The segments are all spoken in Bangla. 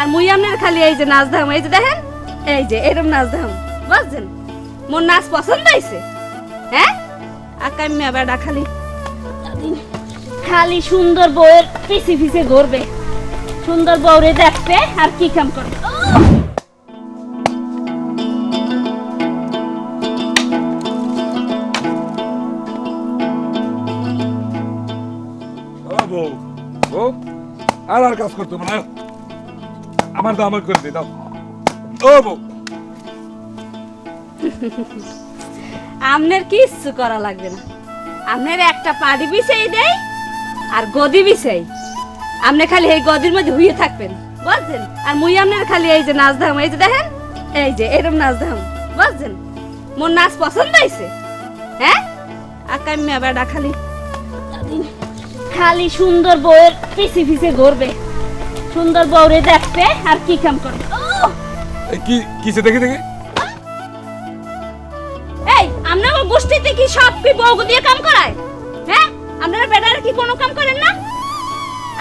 আর মুই আপনার খালি এই যে নাচ ধাম এই যে দেখেন? এই যে এরকম নাচ ধাম বুঝছেন? মোর নাচ পছন্দ হয়েছে হ্যাঁ? আর আকাম্যা বেড়া খালি খালি সুন্দর বউয়ের পিছে পিছে ঘুরবে। সুন্দর বউরে দেখবে আর কি কাম করবে। আর আর কাজ করতে না। আমার দাও আমার করে দিয়ে দাও। ও বউ। আপনার কিচ্ছু করা লাগবে না। আপনার একটা পাড়ি বিছাই দেয় আর গদি বিছাই। আপনি খালি এই গদির মধ্যে হুইয়ে থাকবেন, বুঝছেন? আর মুই আপনার খালি এই যে নাচ ধাম, এই যে দেখেন? এই যে এরকম নাচ ধাম, বুঝছেন? মোর নাচ পছন্দ হয়েছে হ্যাঁ? আকাম্যা বেড়া খালি। খালি সুন্দর বউয়ের পিছে পিছে ঘুরবে। সুন্দর বউরে দেখবে আর কি কাম করবে! কি কিসে দেখে দেখে? এই আপনার গোষ্ঠীতে কি সব কি বউ দিয়ে কাম করায়? হ্যাঁ? আপনারা বেড়ার কি কোনো কাম করেন না?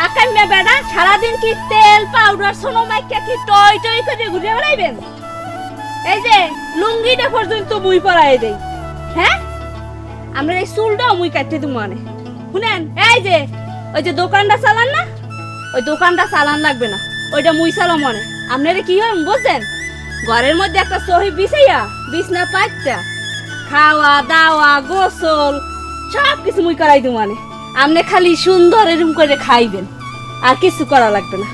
আকাম্যা বেড়া সারাদিন কি তেল পাউডার সোনো মাইকা কি টয় টয় করে ঘুরে বেড়াইবেন? এই যে লুঙ্গিটা পর্যন্ত মুই পরাই দেই। হ্যাঁ? আমরা এই চুলটাও মুই কাটতে তুমি মানে। শুনেন এই যে ওই যে দোকানটা চালান না? ওই দোকানটা চালান লাগবে না। ওইটা মুই চালাম মনে। আপনারা কি হয় বুঝছেন? ঘরের মধ্যে একটা সহি বিছাইয়া, বিছনা পাইটা খাওয়া, দাওয়া, গোসল সব কিছু মুই করাই দিব মানে। আপনি খালি সুন্দর এরকম করে খাইবেন, আর কিছু করা লাগবে না।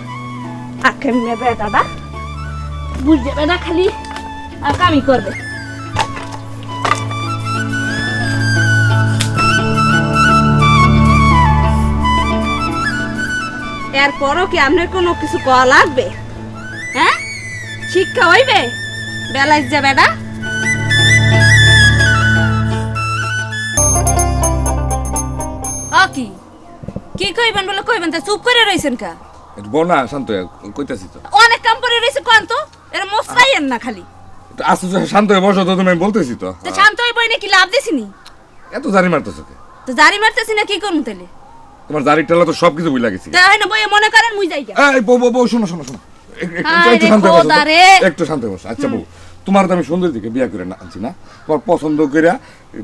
আখে দাদা? বুঝ যাবে না খালি, আর কামি করবে। এরপরও কি আপনার কোনো কিছু করা লাগবে? হ্যাঁ? শিক্ষা হইবে? বেলায় যাবে না আ কি কি কইবেন বলে কইবেন তা চুপ করে রইছেন কা? একটু বল না শান্ত কইতাছি তো। অনেক কাম করে রইছে কোন তো এর মশলাইয়েন না খালি। আস্তে শান্ত হয়ে বসো তো তুমি বলতেছি তো। তো শান্ত হই বই নাকি লাভ দিছিনি এত জারি মারতেছো কে? তো জারি মারতেছি না কি করমু তাইলে? তোমার জারি টেলা তো সব কিছু বুঝলা গেছি। তা না বই মনে করেন মুই যাই। এই বউ বউ শোনো শোনো শোনো। এক- এক- হায় একটু শান্ত হয়ে বসো রে। একটু শান্ত হয়ে বসো। আচ্ছা বউ তোমার তো আমি সুন্দর দিকে বিয়া করে না আনছি না। তোমার পছন্দ করে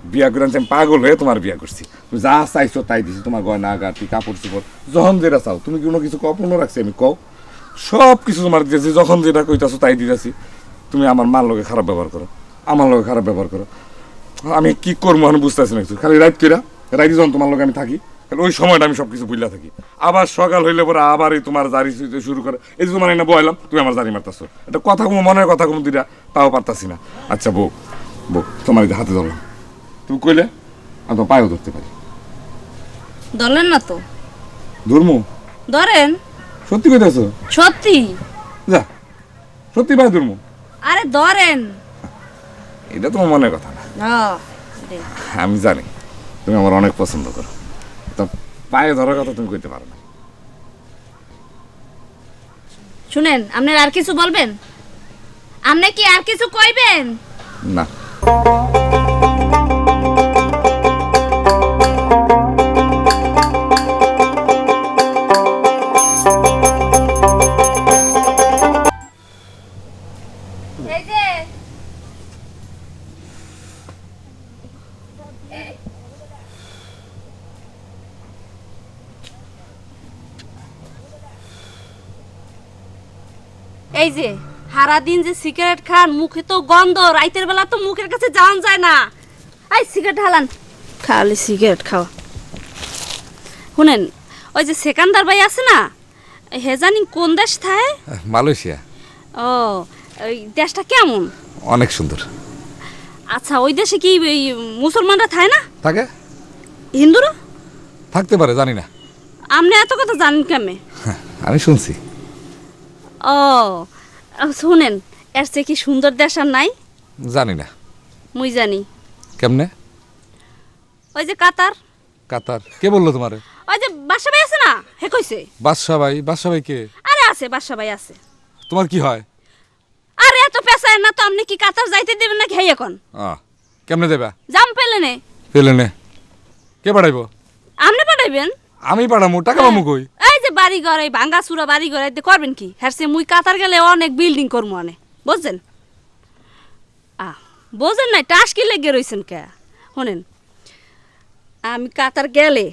বিয়া করে আনছি আমি পাগল হয়ে তোমার বিয়া করছি। তুমি যা চাইছো তাই দিছি তোমার গয়না গাটি কাপড় চোপড় যখন যেটা চাও। তুমি কোনো কিছু কপন রাখছি আমি কও। সব কিছু তোমার দিয়েছি যখন যেটা কইতাছো তাই দিতেছি। তুমি আমার মার লগে খারাপ ব্যবহার করো আমার লগে খারাপ ব্যবহার করো। আমি কি করব আমি বুঝতেছি না কিছু। খালি রাইট কইরা রাইট যখন তোমার লগে আমি থাকি তাহলে ওই সময়টা আমি সবকিছু বুঝলা থাকি। আবার সকাল হইলে পরে আবার এই তোমার জারি শুরু করে এই যে তোমার এনে বয়লাম তুমি আমার জারি মারতাছো। এটা কথা কম মনের কথা কম দুইটা তাও পারতাছি না। আচ্ছা বউ বউ তোমার হাতে ধরলাম। তুমি কইলে আমি তো পায়েও ধরতে পারি। ধরলেন না তো। ধরমু? ধরেন। সত্যি কই কইতাছো? সত্যি? যা সত্যি পায়ে ধরমু? আরে ধরেন। এটা তোমার মনের কথা না। আমি জানি তুমি আমার অনেক পছন্দ করো। তা পায়ে ধরার কথা তুমি কইতে পারো না। শুনেন আপনার আর কিছু বলবেন? আপনি কি আর কিছু কইবেন? না। এই যে এই যে সারা দিন যে সিগারেট খান মুখে তো গন্ধ রাইতের বেলা তো মুখের কাছে যাওয়া যায় না। এই সিগারেট হালান খালি সিগারেট খাওয়া। শুনেন ওই যে সেকান্দার ভাই আছে না হে জানি কোন দেশ থায়? মালয়েশিয়া। ও ওই দেশটা কেমন? অনেক সুন্দর। আচ্ছা ওই দেশে কি মুসলমানরা থায় না? থাকে? হিন্দুরা? থাকতে পারে জানি না। আপনি এত কথা জানেন কেমনে? হ্যাঁ, আমি শুনছি। ও শুনেন এর চেয়ে কি সুন্দর দেশ আর নাই? জানি না। মুই জানি। কেমনে? ওই যে কাতার। কাতার। কে বলল তোমারে? ওই যে বাসা ভাই আছে না? হে কইছে? বাদশা ভাই বাদশা ভাই কে? আরে আছে বাসা ভাই আছে। তোমার কি হয়? আরে এত পেশায় না তো আপনি কি কাতার যাইতে দিবেন না খেয়ে এখন? কেমনে দেবা? জাম পেলে নে। পেলে নে। কে পাঠাইবো? আপনি পাঠাইবেন? আমি পাঠামু টাকা পামু কই? বাড়ি ঘর এই ভাঙ্গা চুরা বাড়ি ঘর এতে করবেন কি? হ্যাঁ সে মুই কাতার গেলে অনেক বিল্ডিং করব অনেক বুঝছেন? আ, বোঝেন নাই টাস কি লেগে রইছেন কে? শোনেন, আমি কাতার গেলে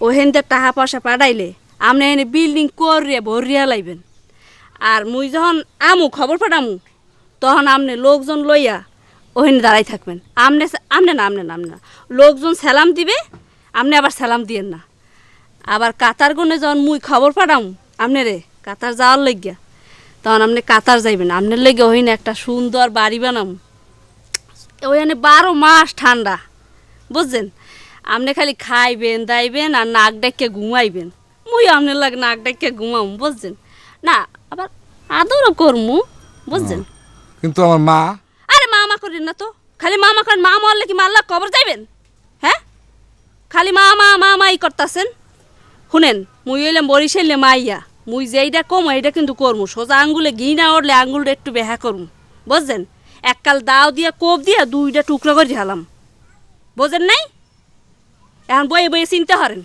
ওহেনতে টাকা পয়সা পাঠাইলে আপনি এনে বিল্ডিং করিয়া ভরিয়া লাইবেন। আর মুই যখন আমু, খবর পাঠামু, তখন আপনি লোকজন লইয়া ওখানে দাঁড়াই থাকবেন। আমনে আমনে না আমনে না আমনে না। লোকজন সালাম দিবে, আপনি আবার সালাম দিয়েন না। আবার কাতার গুনে যখন মুই খবর পাঠাম আপনি রে কাতার যাওয়ার লইগিয়া তখন আপনি কাতার যাইবেন আপনার লেগে ওই না একটা সুন্দর বাড়ি বানাম। ওইখানে বারো মাস ঠান্ডা বুঝছেন? আপনি খালি খাইবেন দাইবেন আর নাক ডাইকে ঘুমাইবেন। মুই আপনার লাগে নাক ডাইকে ঘুমাম বুঝছেন? না আবার আদরও করমু বুঝছেন? কিন্তু আমার মা আরে মামা করেন না তো। খালি মামা করেন মা মরলে কি মাল্লা কবর যাইবেন? হ্যাঁ? খালি মা মা মা মাই করতাছেন? শুনেন, মুই এলাম বরিশাইলে মাইয়া। মুই যেইটা কম এইটা কিন্তু করমু। সোজা আঙ্গুলে ঘি না উঠলে আঙ্গুলটা একটু বেহা করমু। বুঝছেন? এককাল দাও দিয়া, কোপ দিয়া দুইটা টুকরা করে ঝালাম। বোঝেন নাই? এখন বয়ে বয়ে চিনতে হারেন